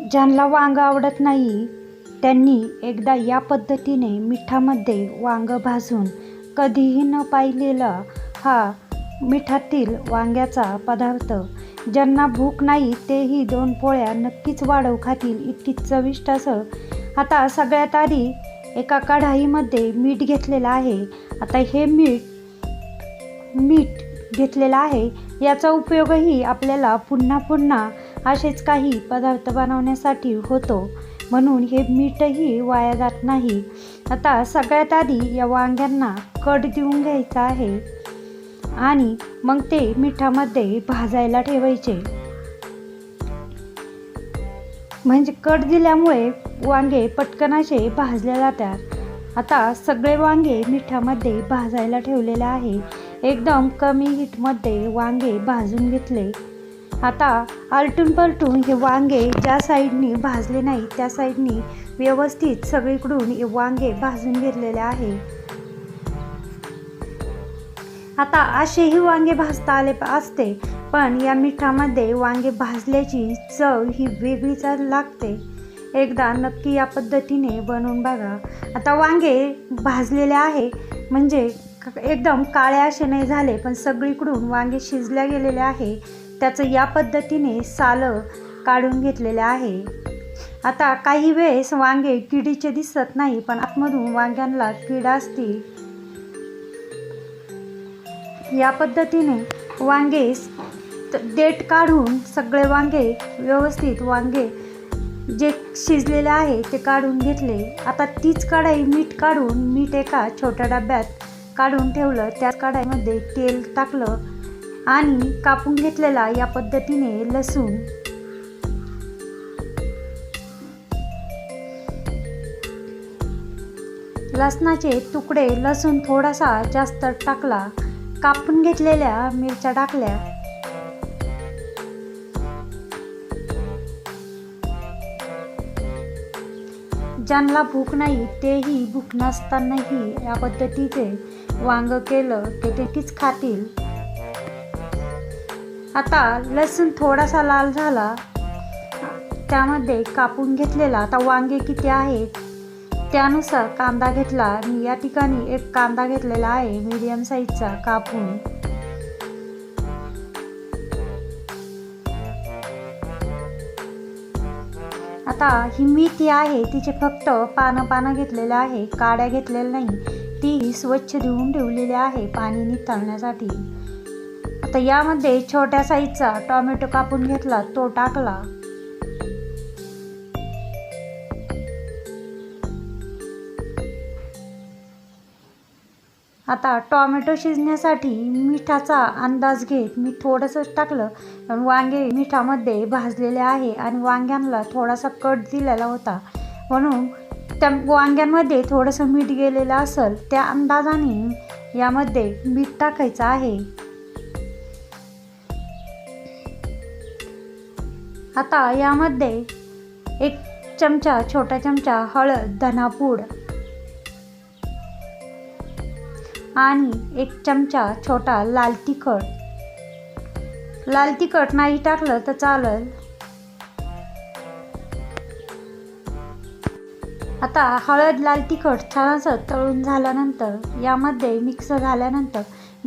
ज्यांना वांग आवडत नाही त्यांनी एकदा या पद्धतीने मिठामध्ये वांग भाजून कधीही न पाहिलेला हा मिठातील वांग्याचा पदार्थ. ज्यांना भूक नाही तेही दोन पोळ्या नक्कीच वाढव खातील इतकी चविष्ट असं. आता सगळ्यात आधी एका कढाईमध्ये मीठ घेतलेलं आहे. आता हे मीठ मीठ घेतलेलं आहे. याचा उपयोगही आपल्याला पुन्हा पुन्हा असेच काही पदार्थ बनवण्यासाठी होतो. म्हणून हे मीठही वाया जात नाही. आता सगळ्यात आधी या वांग्यांना कट देऊन घ्यायचा आहे. आणि मग ते मिठामध्ये भाजायला ठेवायचे. म्हणजे कट दिल्यामुळे वांगे पटकन असे भाजले जातात. आता सगळे वांगे मिठामध्ये भाजायला ठेवलेले आहे. एकदम कमी हीटमध्ये वांगे भाजून घेतले. आता आलटून पलटून हे वांगे ज्या साईडनी भाजले नाही त्या साईडनी व्यवस्थित सगळीकडून हे वांगे भाजून घेतलेले आहे. आता असेही वांगे भाजता आले असते पण या मिठामध्ये वांगे भाजल्याची चव ही वेगळीच लागते. एकदा नक्की या पद्धतीने बनवून बघा. आता वांगे भाजलेले आहे म्हणजे एकदम काळे असे नाही झाले पण सगळीकडून वांगे शिजल्या गेलेले आहे. त्याचं या पद्धतीने सालं काढून घेतलेलं आहे. आता काही वेळेस वांगे किडीचे दिसत नाही पण आतमधून वांग्यांना किडा असतील. या पद्धतीने वांगे देठ काढून सगळे वांगे व्यवस्थित वांगे जे शिजलेले आहे ते काढून घेतले. आता तीच कढाई मीठ काढून मीठ एका छोट्या डब्यात काढून ठेवलं. त्याच कढाईमध्ये तेल टाकलं. आणि कापून घेतलेला या पद्धतीने लसूण. लसणाचे तुकडे लसूण थोडासा जास्त टाकला कापून घेतलेल्या मिरच्या टाकल्या. ज्यांना भूक नाही तेही भूक नसतानाही या पद्धतीचे वांग केलं ते तेच खातील. आता लसूण थोडासा लाल झाला. त्यामध्ये कापून घेतलेला आता वांगे किती आहेत? त्यानुसार कांदा घेतला. मी या ठिकाणी एक कांदा घेतलेला आहे मीडियम साईजचा कापून. आता ही मेथी आहे तिचे फक्त पानं पानं घेतलेलं आहे काड्या घेतलेल्या नाही ती स्वच्छ धुवून ठेवलेली आहे पाणी निथळण्यासाठी. आता यामध्ये छोट्या साईजचा टॉमॅटो कापून घेतला तो टाकला. आता टॉमॅटो शिजण्यासाठी मिठाचा अंदाज घेत मी थोडंसंच टाकलं. वांगे मिठामध्ये भाजलेले आहे आणि वांग्यांना थोडासा कट दिलेला होता. म्हणून त्या वांग्यांमध्ये थोडंसं मीठ गेलेलं असेल त्या अंदाजाने यामध्ये मीठ टाकायचं आहे. आता यामध्ये एक चमचा छोटा चमचा हळद धनापूड आणि एक चमचा छोटा लाल तिखट. लाल तिखट नाही टाकलं तर चालेल. आता हळद लाल तिखट छान असं तळून झाल्यानंतर यामध्ये मिक्स झाल्यानंतर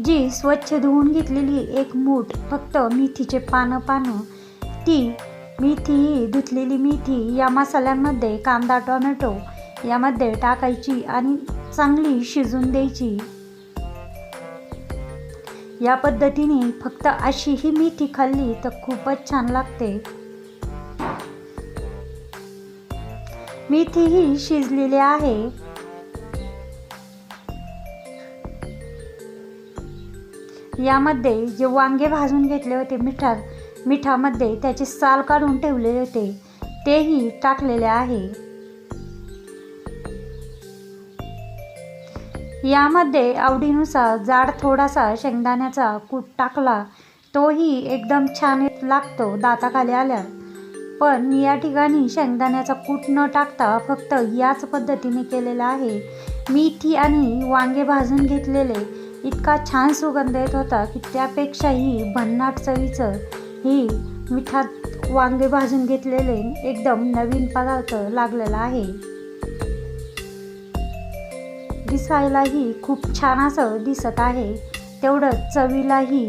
जी स्वच्छ धुवून घेतलेली एक मूठ फक्त मेथीचे पानं पानं ती मेथी धुतलेली मेथी या मसाल्यांमध्ये कांदा टोमॅटो यामध्ये टाकायची आणि चांगली शिजून द्यायची. या पद्धतीने फक्त अशी ही मेथी खाल्ली तर खूपच छान लागते. मेथी ही शिजलेली आहे. यामध्ये जे वांगे भाजून घेतले होते मिठात मिठामध्ये त्याचे साल काढून ठेवलेले होते. तेही टाकलेले आहे. यामध्ये आवडीनुसार जाड थोडासा शेंगदाण्याचा कूट टाकला तोही एकदम छान लागतो दाताखाली आल्या. पण मी या ठिकाणी शेंगदाण्याचा कूट न टाकता फक्त याच पद्धतीने केलेला आहे. मेथी आणि वांगे भाजून घेतलेले इतका छान सुगंध येत होता की त्यापेक्षाही भन्नाट चवीचं ही मिठात वांगे भाजून घेतलेले एकदम नवीन पदार्थ लागलेला आहे. दिसायलाही खूप छान असं दिसत आहे. तेवढंच चवीलाही